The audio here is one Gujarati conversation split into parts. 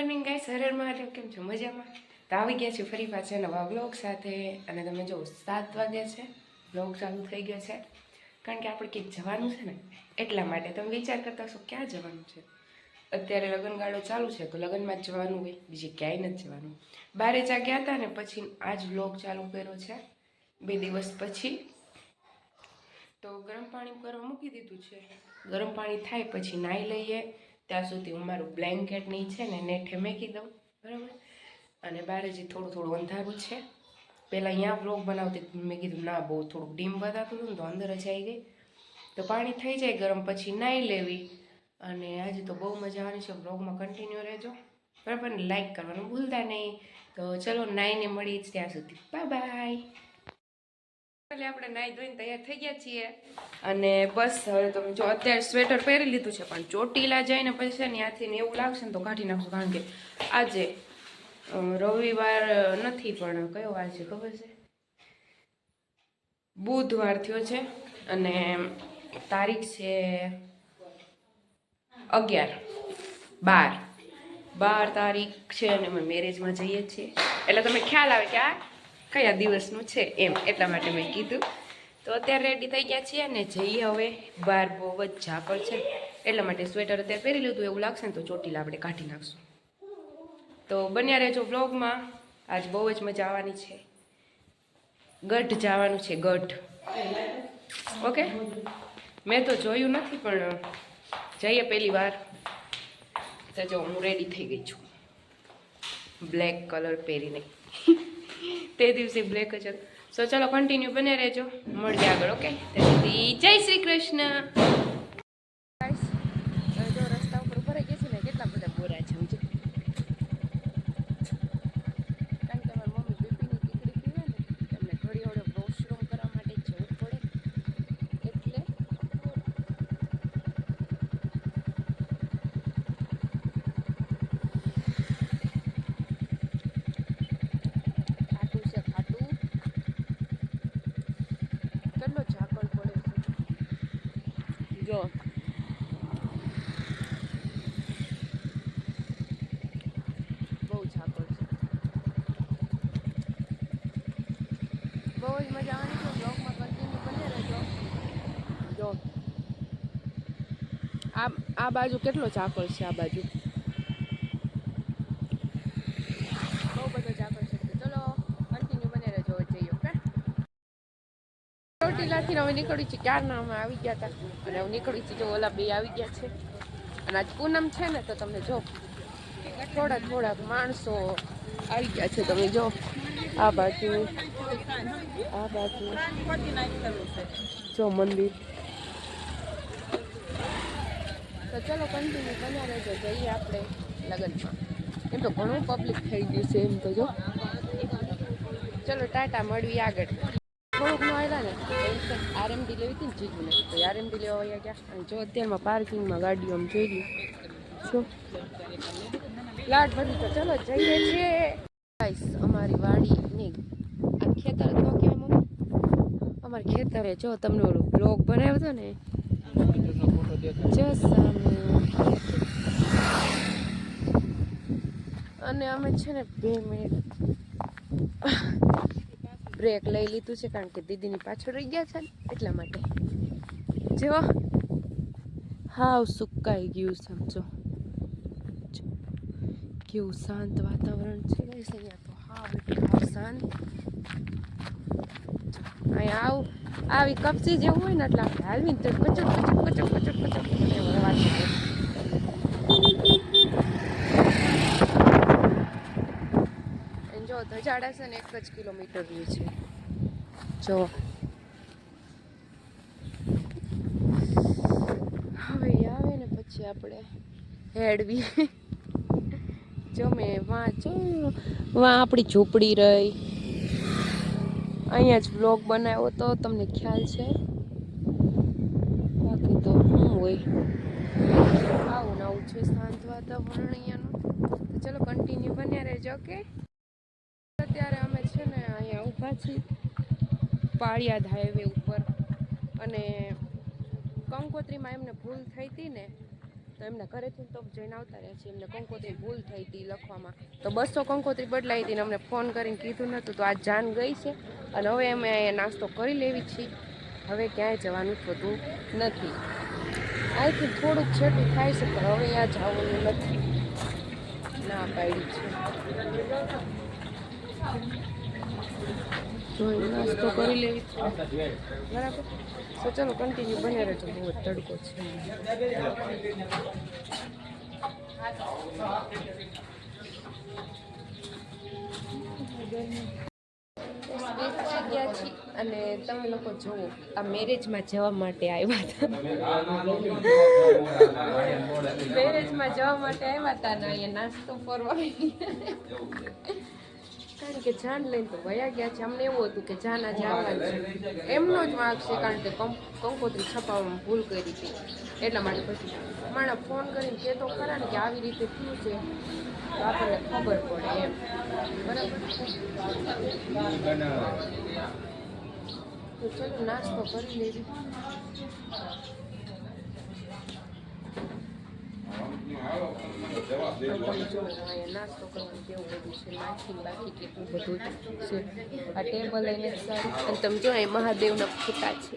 Morning guys હરેર Mahadev. કેમ છો? મજામાં? તો આવી ગયા છે ફરી પાછા નવા બ્લોગ સાથે. અને તમે જો, સાત વાગ્યા છે. બ્લોગ ચાલુ થઈ ગયો છે. કારણ કે આપણે ક્યાંક જવાનું છે ને, એટલા માટે. તમે વિચાર કરતા હશો, ક્યાં જવાનું છે? અત્યારે લગ્નગાળો ચાલુ છે, તો લગ્નમાં જ જવાનું હોય. બીજે ક્યાંય નથી જવાનું. બારે ચા ગયા હતા ને, પછી આજ બ્લોગ ચાલુ કર્યો છે. બે દિવસ પછી. તો ગરમ પાણી કરવા મૂકી દીધું છે. ગરમ પાણી થાય, પછી નાહી લઈએ. ત્યાં સુધી હું મારું બ્લેન્કેટ છે ને નેઠે મેકી દઉં, બરાબર? અને બહાર જે થોડું થોડું અંધારું છે. પહેલાં અહીંયા બ્લોગ બનાવતી મેં કીધું, ના, બહુ થોડુંક ડીમ બતાતું હતું તો અંદર જ આવી ગઈ. તો પાણી થઈ જાય ગરમ પછી નાહી લેવી. અને આજે તો બહુ મજા આવવાની છે બ્લોગમાં કન્ટિન્યુ રહેજો. બરાબર ને? લાઇક કરવાનું ભૂલતા નહીં. તો ચલો, નાઈને મળી જ ત્યાં સુધી. બાય બાય એટલે આપણે નાહી ધોઈને તૈયાર થઈ ગયા છીએ. અને બસ હવે તમે જો અત્યારે સ્વેટર પહેરી લીધું છે, પણ ચોટીલા જઈને પછી છે ને ત્યાંથી ને એવું લાગશે ને તો કાઢી નાખશું, કારણ કે આજે રવિવાર નથી, પણ કયો વાર છે ખબર છે? બુધવાર થયો છે અને તારીખ છે અગિયાર, બાર. બાર તારીખ છે અને અમે મેરેજમાં જઈએ છીએ. એટલે તમે ખ્યાલ આવે કે આ કયા દિવસનું છે એમ એટલા માટે મેં કીધું. તો અત્યારે રેડી થઈ ગયા છીએ ને જઈએ હવે બહાર બહુ જ ઝાકળ છે. એટલા માટે સ્વેટર અત્યારે પહેરી લીધું એવું લાગશે ને તો ચોટીલા આપણે કાઢી નાખશું. તો બન્યા રહેજો બ્લોગમાં આજ બહુ જ મજા આવવાની છે. ગઢ જવાનું છે, ગઢ. ઓકે મેં તો જોયું નથી, પણ જઈએ પહેલી વાર. તો જો હું રેડી થઈ ગઈ છું. બ્લેક કલર પહેરીને. તે દિવસે બ્લેક જ હતો. સો ચાલો કન્ટિન્યુ બને રહેજો. મળીએ આગળ ઓકે જય શ્રી કૃષ્ણ Guys, હવે જો રસ્તા ઉપર ભરાઈ ગયા છે ને કેટલા બધા બોરા છે સમજો કારણ કે મારી મમ્મી બીપીની ટીકડી પીવે ને તમને ઘડી વડે વોશરૂમ કરવા માટે જવું પડે એટલે ખાટું છે ખાટું કેટલો ઝાકળ પડે છે જો બહુ ઝાકળ છે બહુ જ મજા આવવાની છે બ્લોગમાં કન્ટિન્યુ બને રહેજો જો આ બાજુ કેટલો ઝાકળ છે આ બાજુ? બહુ બધો ઝાકળ છે. ચલો કન્ટિન્યુ બને રહેજો જઈએ ઓકે? ચોટીલાથી હવે નીકળી છીએ. ક્યારના અમે આવી ગયા હતા અને હવે નીકળી છીએ. જો, ઓલા બે આવી ગયા છે. અને આજ પૂનમ છે ને, તો તમને જો થોડા થોડાક માણસો આવી ગયા છે. તમે જો, આ બાજુ આ બાજુ. જો, મંદિર. તો ચલો કન્ટિન્યુ બન્યા રહેજો, જઈએ આપણે લગ્નમાં. એમ તો ઘણું પબ્લિક થઈ ગયું છે એમ તો જો. ચલો ટાટા મળવી આગળ. થોડુંક આવ્યા ને આરએમડી લેવી હતી ને જીજુને, તો આરએમડી લેવા આવ્યા ગયા. અને જો અત્યારમાં પાર્કિંગમાં ગાડીઓ આમ જોઈ લઈએ શું લાટ ભરી તો ચલો જઈએ છીએ. ગાઈસ અમારી વાડી નહીં આ ખેતર તો કહેવાય, મમ્મી. અમારા ખેતરે જો તમને ઓલું બ્લોગ બનાવ્યો હતો ને અને અમે છે ને બે મિનિટ બ્રેક લઈ લીધું છે કારણ કે દીદીની પાછળ રહી ગયા છે ને એટલા માટે. જો હાવ સુકાઈ ગયું સમજો કેવું શાંત વાતાવરણ છે અહીંયા તો. હાવ એટલે શાંત. અહીંયા આવું આવી કપચી જેવું હોય ને એટલે આપણે હાલવી તો કચક કચક કચક કચક કચક એવો અવાજ જો ધજાડા છે ને એક જ કિલોમીટરનું છે જો હવે આવે ને પછી આપણે હેડવી જો મેં વાં વાં આપણી ઝૂંપડી રહી અહીંયા જ બ્લોગ બનાવ્યો તો તમને ખ્યાલ છે. બાકી તો શું હોય? આવું આવું છે શાંત વાતાવરણ અહીંયાનું. તો ચલો કન્ટિન્યુ બન્યા રહેજો ઓકે અત્યારે અમે છે ને અહીંયા ઊભા છીએ. પાળિયાદ હાઈવે ઉપર. અને કંકોત્રીમાં એમને ભૂલ થઈ હતી ને તો એમના ઘરેથી તો જઈને આવતા રહ્યા છીએ. એમને કંકોત્રી ભૂલ થઈ હતી લખવામાં. તો બસો કંકોત્રી બદલાઈ હતી અમને ફોન કરીને કીધું નહોતું તો આ જાન ગઈ છે અને હવે અમે અહીંયા નાસ્તો કરી લેવી છીએ. હવે ક્યાંય જવાનું થતું નથી. અહીંથી થોડુંક છેટું થાય છે, પણ હવે અહીંયા જવાનું નથી. ના પાડી છે. જોઈ નાસ્તો કરી લેવી બરાબર? તો ચાલો કન્ટિન્યુ બને રહેજો. બહુ જ તડકો છે. ગયા છીએ અને તમે લોકો જુઓ, આ મેરેજમાં જવા માટે આવ્યા હતા. મેરેજમાં જવા માટે આવ્યા હતા ને અહીંયા નાસ્તો ફરવા. કારણ કે જાન લઈને તો વયા ગયા છે. અમને એવું હતું કે જાન આજે આવવાની છે. એમનો જ વાંક છે કારણ કે કંકોત્રી છપાવવામાં ભૂલ કરી હતી. એટલા માટે પછી માણા ફોન કરીને કહેતો ખરા ને કે આવી રીતે થયું છે. તો આપણને ખબર પડે એમ. બરાબર? તો ચલો નાસ્તો કરી લેવી અને તમે જુઓ અહીંયા અને તમે જો અહીં મહાદેવના ફોટા છે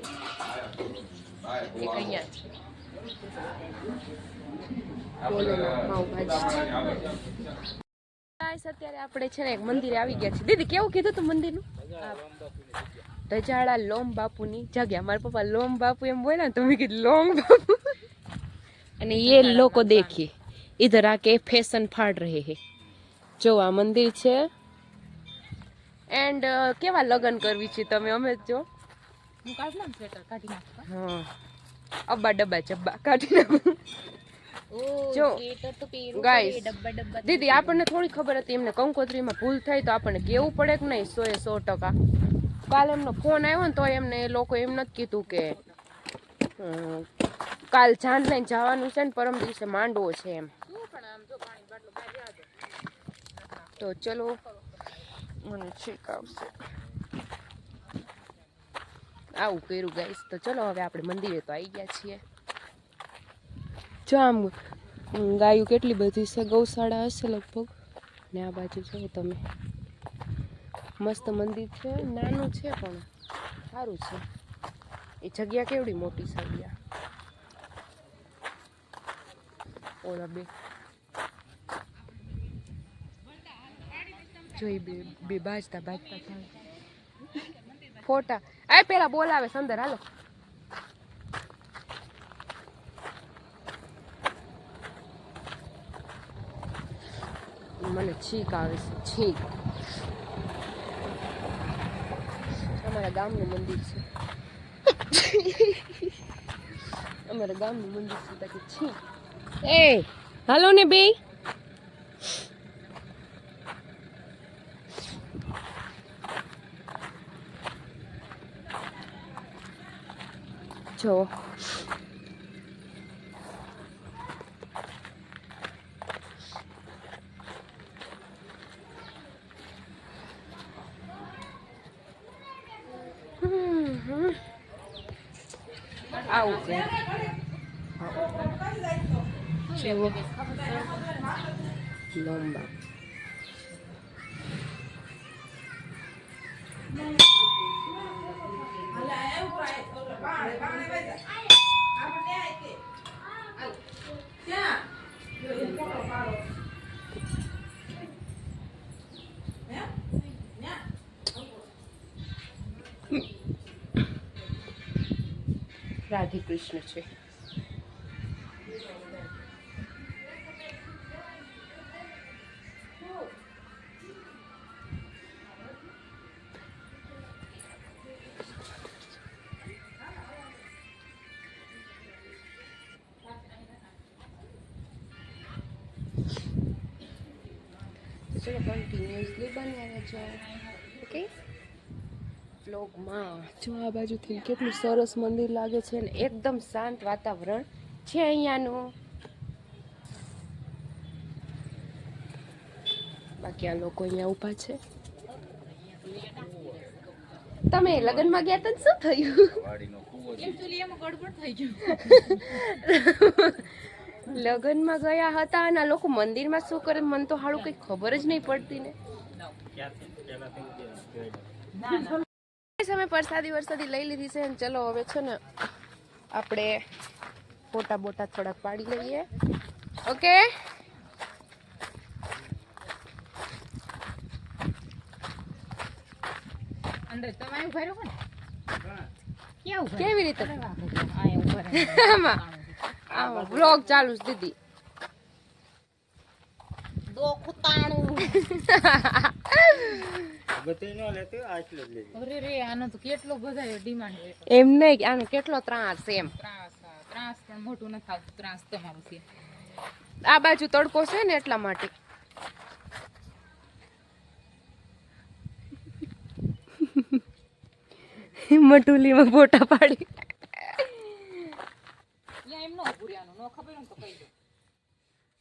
એક અહીંયા છે અત્યારે આપણે છે ને એક મંદિરે આવી ગયા છે. દીદી કેવું કીધું તું મંદિરનું તજાળા લોમ બાપુની જગ્યા મારા પપ્પા લોમ બાપુ એમ બોલ્યા ને તો મેં કીધું લોમ બાપુ અને ये લોકો देखिए इधर आके फैशन फाड़ रहे हैं જો આ મંદિર છે એન્ડ કેવા લગ્ન કરવી છે તમે અમે જો હું કાઢ લઉં સ્વેટર કાઢી નાખું હા અબ્બા ડબ્બા ચબ્બા કાઢી નાખું જો, સ્વેટર તો પહેરવું guys, પડે, ડબ્બા ડબ્બા તો દીદી આપણને થોડી ખબર હતી એમને કંકોત્રીમાં ભૂલ થાય તો આપણને કેવું પડે કે નહીં સો એ સો ટકા કાલ એમનો ફોન આવ્યો ને તો એમને એ લોકો એમ નથી કીધું કે હમ, કાલ જાન લઈને જવાનું છે ને પરમ દિવસે માંડવો છે એમ. તો ચલો, મને છીક આવશે. આવું કર્યું ગાઈસ. તો ચલો હવે આપણે મંદિરે તો આવી ગયા છીએ. જો આમ ગાયું કેટલી બધી છે. ગૌશાળા હશે લગભગ. ને આ બાજુ જો તમે. મસ્ત મંદિર છે. નાનું છે પણ સારું છે. એ જગ્યા કેવડી મોટી છે અહીંયા ઓલા બે. જોઈ બે બે બાજતા બાજતા થાય. ફોટા. આ પેલા બોલાવે સંદર, હાલો. મને છીક આવે છે, છીક. અમારા ગામનું મંદિર છે. અમારા ગામનું મંદિર છે તાકી છીક. એ હાલો ને બે જો. આવું કે જેવો લંબા રાધે કૃષ્ણ છે બન્યા ઓકે બ્લોગમાં જો આ બાજુથી કેટલું સરસ મંદિર લાગે છે ને એકદમ શાંત વાતાવરણ છે અહીંયાનું. બાકી આ લોકો અહીંયા ઊભા છે. તમે લગ્નમાં ગયા હતા શું થયું? લગ્નમાં ગયા હતા અને આ લોકો મંદિરમાં શું કરે મને તો હાળું કંઈ ખબર જ નહીં પડતી ને. અમે પરસાદી વરસાદી લઈ લીધી છે અને ચલો હવે છે ને આપણે ફોટા બોટા થોડાક પાડી લઈએ ઓકે અંદર તમે અહીં ઊભા રહો ને? ક્યાં ઊભા કેવી રીતે? અહીં ઊભા રહો. આમાં આમાં બ્લોગ ચાલુ છે દીદી. દો કુતાણું બધું ન લેતું આટલું જ લેજો અરે રે આનો તો કેટલો બધા ડિમાન્ડ એમ નહીં આનો કેટલો ત્રાસ એમ. ત્રાસ આ, ત્રાસ પણ મોટું નથી આવતું ત્રાસ તમારું છે. આ બાજુ તડકો છે ને એટલા માટે. મટુલીમાં ફોટા પાડી. એમ નો ઉભું રહેવાનું ખબર તો કહી દો.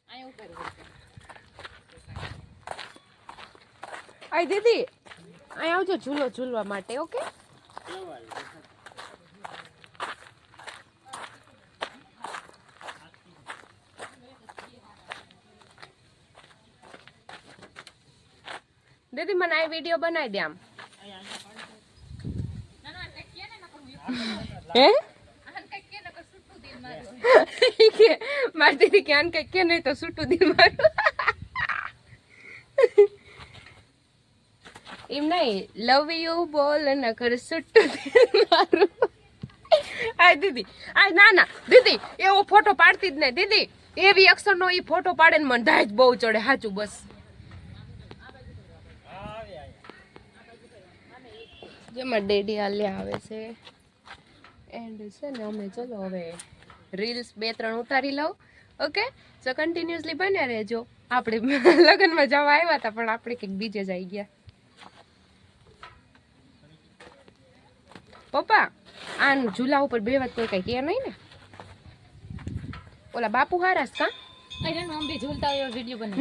અહીં ઊભા રહો. આય દીદી અહીં આવજો ઝૂલો ઝૂલવા માટે ઓકે? દીદી મને આ વીડિયો બનાવી દે આમ. હું? મારું. દીદી ક્યાં કઈ કે નહીં તો છૂટું દિલ મારું. એમ નહીં લવ યુ બોલ ન કર છૂટું હા મારું. આ દીદી, આ ના ના, દીદી, એવો ફોટો પાડતી જ નહીં, દીદી. એવી અક્ષરનો એ ફોટો પાડે ને મને દાજ બહુ ચડે સાચું બસ. જેમાં ડેડી હાલ્યા આવે છે. એન્ડ છે ને અમે ચલો હવે રીલ્સ બે, ત્રણ ઉતારી લઉં ઓકે સો કન્ટિન્યુઅસલી બન્યા રહેજો. આપણે લગ્નમાં જવા આવ્યા હતા, પણ આપણે કંઈક બીજે જઈ ગયા. પપ્પા આ ઝૂલા ઉપર બે વાત કોઈ કઈ કે નહીં ને? ઓલા બાપુ હારાસ કા?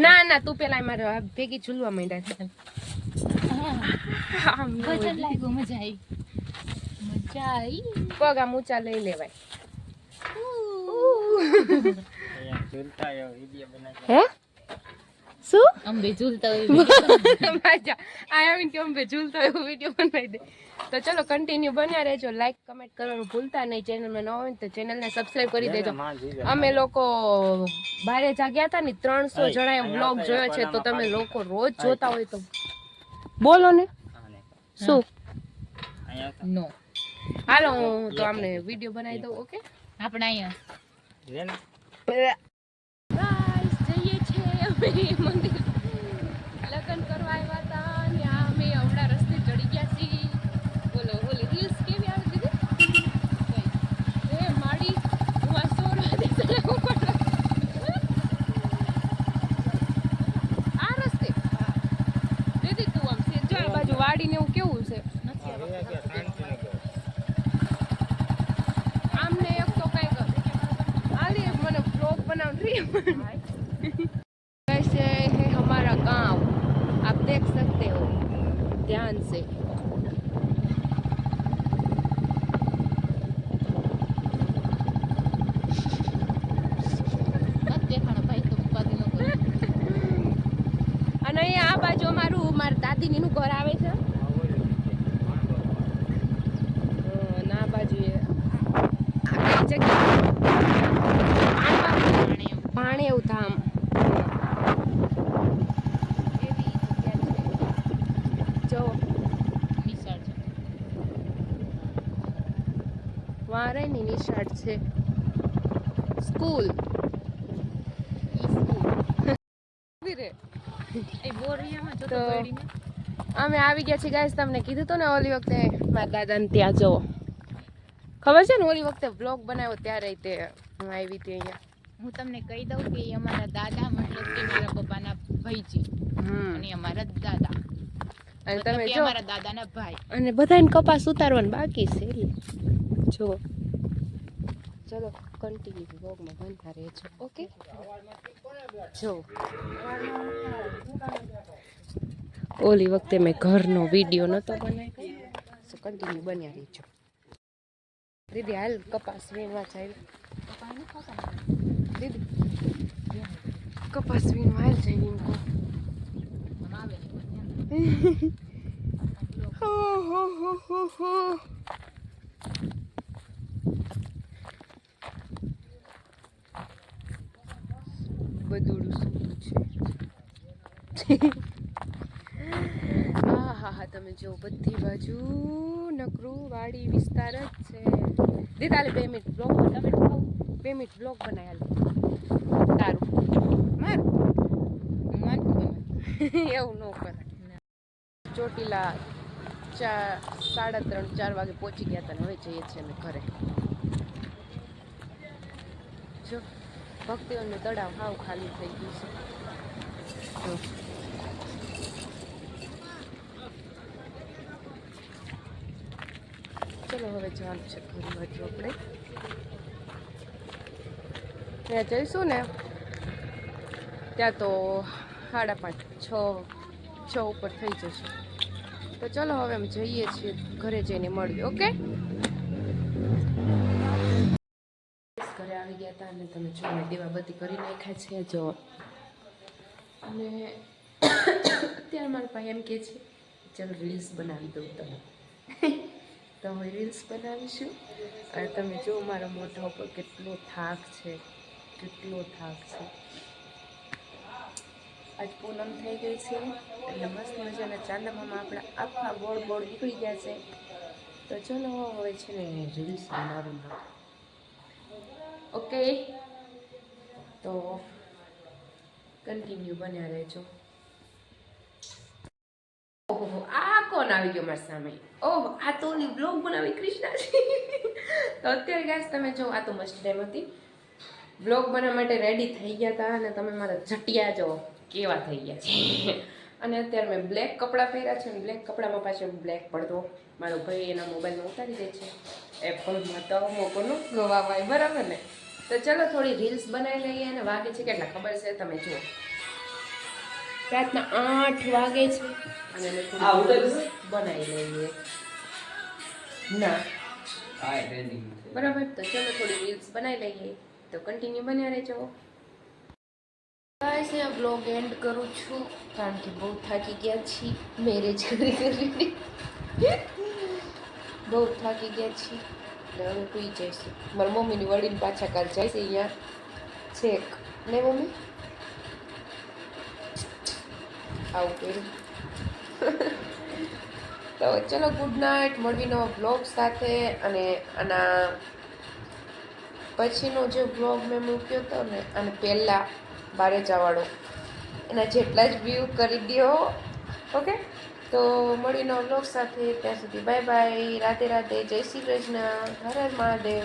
ના ના તું પેલા મારે આ ભેગી ઝૂલવા માંડ્યા છે પગ આમ ઊંચા લઈ લેવાય. હે? શું? અંબે ઝૂલતા હોય મજા આ આવીને કે અમે ઝૂલતો એવો વીડિયો બનાવી દે. તો ચલો કન્ટિન્યુ બન્યા રહેજો. લાઈક કમેન્ટ કરવાનું ભૂલતા નહીં. ચેનલમાં ન હોય ને તો ચેનલને સબસ્ક્રાઇબ કરી દેજો. અમે લોકો બારે જાગ્યા હતા ને ત્રણસો જણાએ બ્લોગ જોયો છે તો તમે લોકો રોજ જોતા હોય તો. બોલો ને. શું? નો. હાલો હું તો આમને વીડિયો બનાવી દઉં ઓકે આપણે અહીંયા. મંદિર દાદીનીનું ઘર આવે છે? ના બાજુએ. આ કઈ જગ્યા પાણી એવું ધામ. છે નિશાળ સ્કૂલ. રે. એ બોરિયામાં તો- પડીને. અમે આવી ગયા છીએ ગાઈસ તમને કીધું તો ને ઓલી વખતે મારા દાદાને ત્યાં જવો ખબર છે ને ઓલી વખતે બ્લોગ બનાવ્યો ત્યારે તે હું આવી હતી અહીંયા. હું તમને કહી દઉં કે અમારા દાદા મતલબ કે મારા પપ્પાના ભાઈજી. હમ. અને અમારા દાદા. અને તમે જો. અમારા દાદાના ભાઈ. અને બધાને કપાસ ઉતારવાનું બાકી છે જો ચલો કન્ટિન્યુ બ્લોગમાં બનતા રહેજો ઓકે જો ઓલી વખતે મેં ઘરનો વીડિયો નહોતો બનાવ્યો સો કન્ટિન્યુ બન્યા રહીજો દીદી હાલ કપાસ વીણવા જાય? દીદી કપાસ વીણવા હાલ જઈ બધે. હો હો હો હો બધું સૂતું છે તમે જો બધી બાજુ નકરું વાડી વિસ્તાર જ છે. દીદી હાલે બે મિનિટ બ્લોક તમે બે મિનિટ બ્લોક બનાવ્યા તારું. મારું? એવું ન કરે ચોટીલા ચાર સાડા ત્રણ ચાર વાગે પહોંચી ગયા હતા ને હવે જઈએ છીએ અમે ઘરે. જો ભક્તિઓનું તળાવ હાવ ખાલી થઈ ગયું છે જો ચલો હવે જવાનું છે ઘર બાજુ આપણે. ત્યાં જઈશું ને, ત્યાં તો સાડા પાંચ, છ છ ઉપર થઈ જશે. તો ચલો હવે અમે જઈએ છીએ ઘરે જઈને મળીએ, ઓકે? ઘરે આવી ગયા હતા અને તમે જો મેં દીવાબત્તી કરી નાખ્યા છે, જો. અને અત્યારે મારા ભાઈ એમ કહે છે, ચાલો રીલ્સ બનાવી દઉં તમે તો હવે રીલ્સ બનાવીશું? અને તમે જો મારા મોઢા ઉપર કેટલો થાક છે, કેટલો થાક છે. આજ પૂનમ થઈ ગઈ છે, એટલે મસ્ત મજાના ચાંદામાં આપણા આખા ગોળ ગોળ નીકળી ગયા છે. તો ચલો હવે છે ને રીલ્સ બનાવી ઓકે તો કન્ટિન્યુ બન્યા રહેજો. ઓહો, આ કોણ આવી ગયો મારી સામે? ઓહ, આ તો ઓલી બ્લોગ બનાવી ક્રિષ્ના તો અત્યારે ગાઈસ તમે જો, આ તો મસ્ત ટાઈમ હતી. બ્લોગ બનાવવા માટે રેડી થઈ ગયા હતા અને તમે મારા જટિયા જો, કેવા થઈ ગયા છે. અને અત્યારે મેં બ્લેક કપડાં પહેર્યા છે અને બ્લેક કપડામાં પાછળ બ્લેક પડદો મારો ભાઈ એના મોબાઈલમાં ઉતારી દે છે. એપલમાં તો મોકોનો ગવાવાય બરાબર ને? તો ચલો થોડી રીલ્સ બનાવી લઈએ અને વાગે છે કેટલા? ખબર છે? તમે જુઓ. રાતના આઠ વાગે છે અને બનાવી લઈએ. ના. બરાબર તો ચલો થોડી રીલ્સ બનાવી લઈએ. તો કન્ટિન્યુ બન્યા રહેજો. ગાઈસ અહીંયા બ્લોગ એન્ડ કરું છું કારણ કે બહુ થાકી ગયા છીએ. મેરેજ કરી કરીને. બહુ થાકી ગયા છીએ. એટલે હવે પી જઈશું. મારા મમ્મીની વડીને પાછા કાલ જાય છે અહીંયા. છેક ને મમ્મી? આવું કર્યું તો ચલો ગુડ નાઇટ મળવી નવા બ્લોગ સાથે અને આના પછીનો જે બ્લોગ મેં મૂક્યો હતો ને, અને પહેલાં બારે જવાળો એના જેટલા જ વ્યૂ કરી દો ઓકે તો મળીનો બ્લોગ સાથે ત્યાં સુધી બાય બાય રાધે રાધે. જય શ્રી કૃષ્ણ. હર હર મહાદેવ.